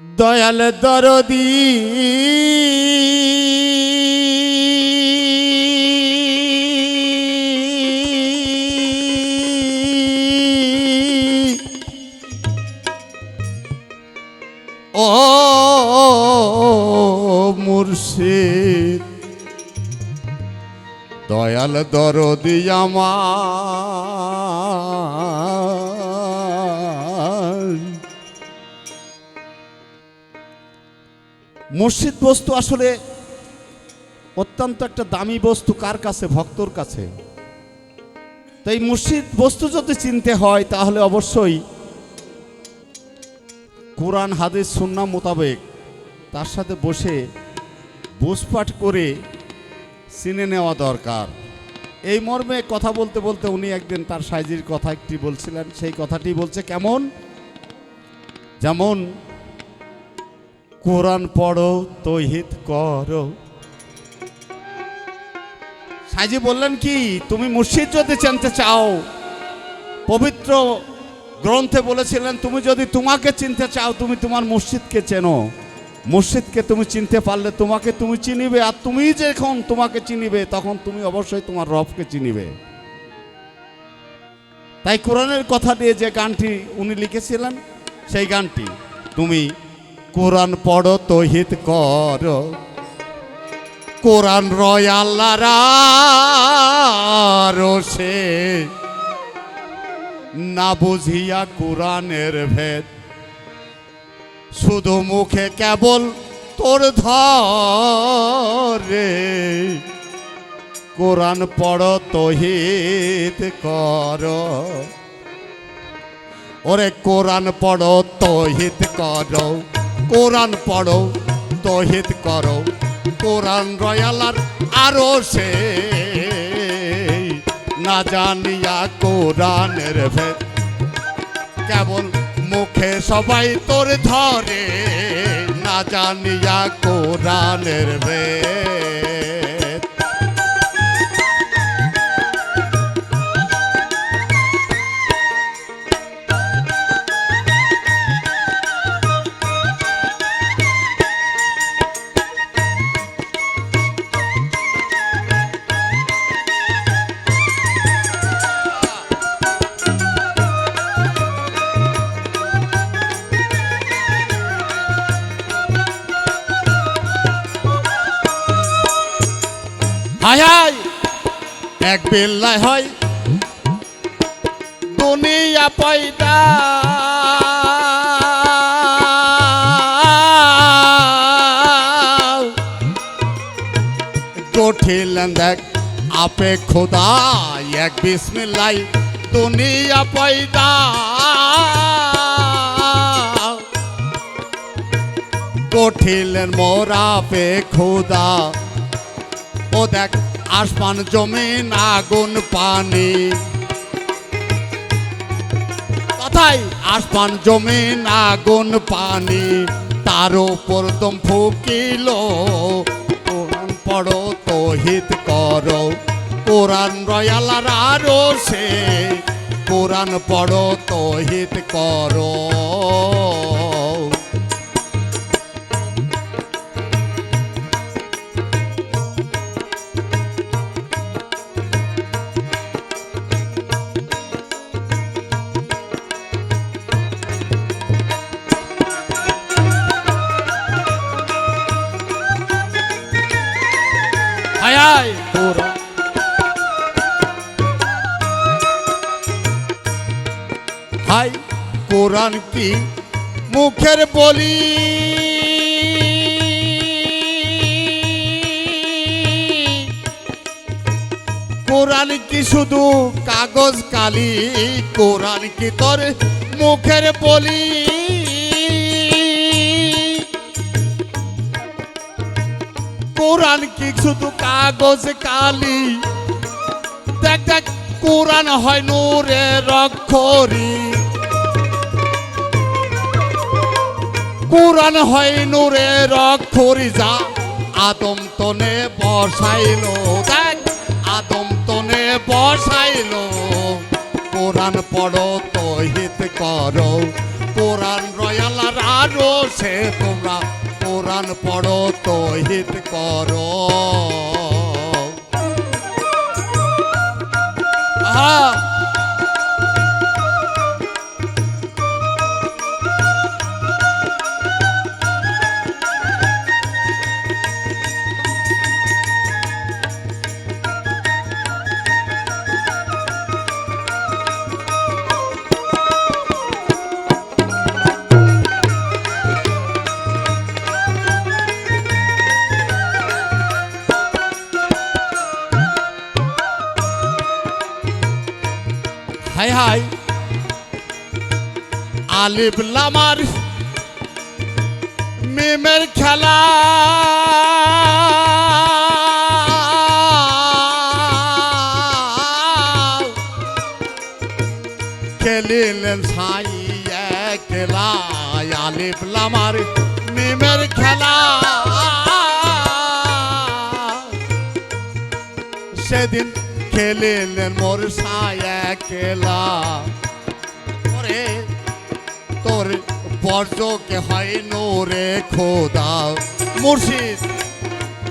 দয়াল দরদি। ও মুর্শিদ দয়াল দরদি আমার। মসজিদ বস্তু আসলে অত্যন্ত একটা দামি বস্তু, কার কাছে? ভক্তর কাছে। তাই মসজিদ বস্তু যদি চিনতে হয়, তাহলে অবশ্যই কোরআন, হাদিস সুন্না মোতাবেক তার সাথে বসে বুঝপাঠ করে চিনে নেওয়া দরকার। এই মর্মে কথা বলতে বলতে উনি একদিন তার সাইজির কথা একটি বলছিলেন। সেই কথাটি বলছে, কেমন? যেমন কোরআন পড়ো তহিত করো। সাইজি বললেন কি, তুমি মুর্শিদ যদি চিনতে চাও, পবিত্র গ্রন্থে বলেছিলেন, তুমি যদি তোমাকে চিনতে চাও, তুমি তোমার মসজিদকে চেনো। মসজিদকে তুমি চিনতে পারলে তোমাকে তুমি চিনিবে, আর তুমি যখন তোমাকে চিনিবে, তখন তুমি অবশ্যই তোমার রবকে চিনিবে। তাই কোরআনের কথা দিয়ে যে গানটি উনি লিখেছিলেন, সেই গানটি তুমি কোরআন পড়ো তহিত কর। কোরআন রয় আল্লাহর রোষে না বুঝিয়া কোরআনের ভেদ। শুধু মুখে কেবল তোর ধরে। কোরআন পড় তহিত কর। ওরে কোরআন পড়ো তহিত করো। কোরআন পড়ো তহিত করো। কোরআন রয়ালার আরও সে। না জানিয়া কোরআনের ভেদ। কেবল মুখে সবাই তোর ধরে, না জানিয়া কোরআনের ভেদ। হায় হায় এক বেল্লায় হয় দুনিয়া পয়দা। গঠিলেন দেখ, আপে খোদা এক বিসমিল্লাই দুনিয়া পয়দা। গঠিলেন মোরা পে খোদা ও দেখ, আসমান জমিন আগুন পানি। কথাই, আসমান জমিন আগুন পানি, তার উপর দম ফুকিল। কোরআন পড়ো তহিত করো, কোরআন রয়াল আরও সে। কোরআন পড়ো তহিত করো। হাই কোরআন কি মুখের বলি? কোরআন কি শুধু কাগজ কালি? কোরআন কি তোর মুখের বলি? কোরআন কি শুধু কাগজ কালি? দেখ দেখ, কোরআন হয় নূরের অক্ষরী কোরআন হয় নূরের অক্ষরী যা। আদম তনে বসাইলো, দেখ, আদম তনে বসাইলো। কোরআন পড়ো তহিত করো। কোরআন রয়াল আরও সে তোমরা কোরআন পড়ো তহিত করো। আহা! হাই। আলিফ লামার মিমের খেলা। খেলিলেন সাই একলা আলিফ লামার মিমের খেলা। সেদিন খেলিলেন মোর সায়া কেলা ওরে, তোর বর্জকে হয় নোরে খোদা। মুর্শিদ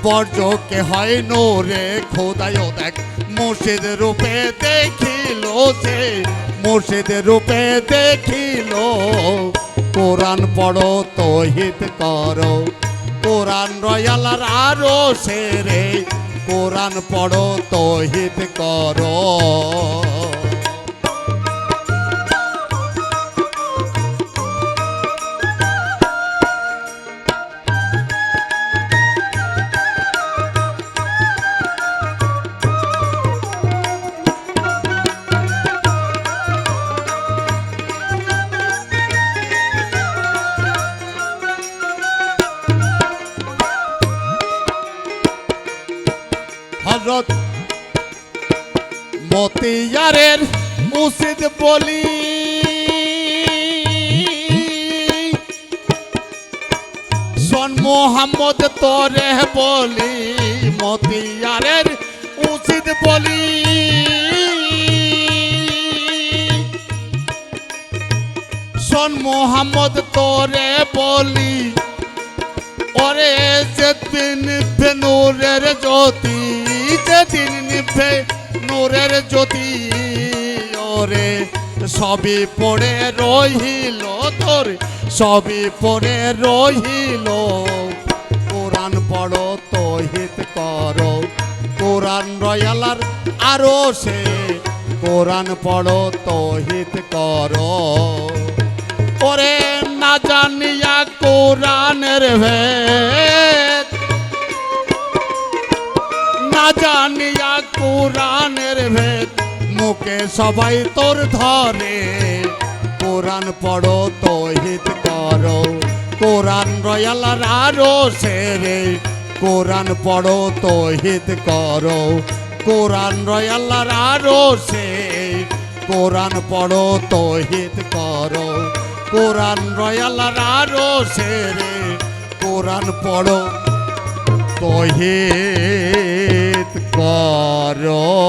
বর্জকে হয় নোরে খোদায় দেখ, মুর্শিদ রূপে দেখিল সে মুর্শিদ রূপে দেখিল, কোরআন পড়ো তহিত করো। কোরআন রয়ালার আরও সেরে কোরআন পড়ো তহিত করো। উচিত বলি। সন মোহাম্মদ, তোরে বলি, মতিয়ারের উচিত বলি। সন মোহাম্মদ, তোরে বলি, ওরে যেদিন নিভে নূরের জ্যোতি, যেদিন নিভে নূরের জ্যোতি। ওরে সবই পড়ে রহিল তোর, সবই পড়ে রহিল কোরআন পড়ো তহিত করো। কোরআন রয়ালার আরও সে, কোরআন পড়ো তহিত করো। ওরে না জানিয়া কোরআনের ভেদ, না জানিয়া কোরআনের ভেদ। মুখে সবাই তোর ধরে। কোরআন পড়ো তহিত করো। কোরআন রয়ালার আরও সেরে। কোরআন পড়ো তহিত করো। কোরআন রয়ালার আরও সে কোরআন পড়ো তহিত করো। কোরআন রয়ালার আরও সেরে। কোরআন পড়ো তহিত કરો.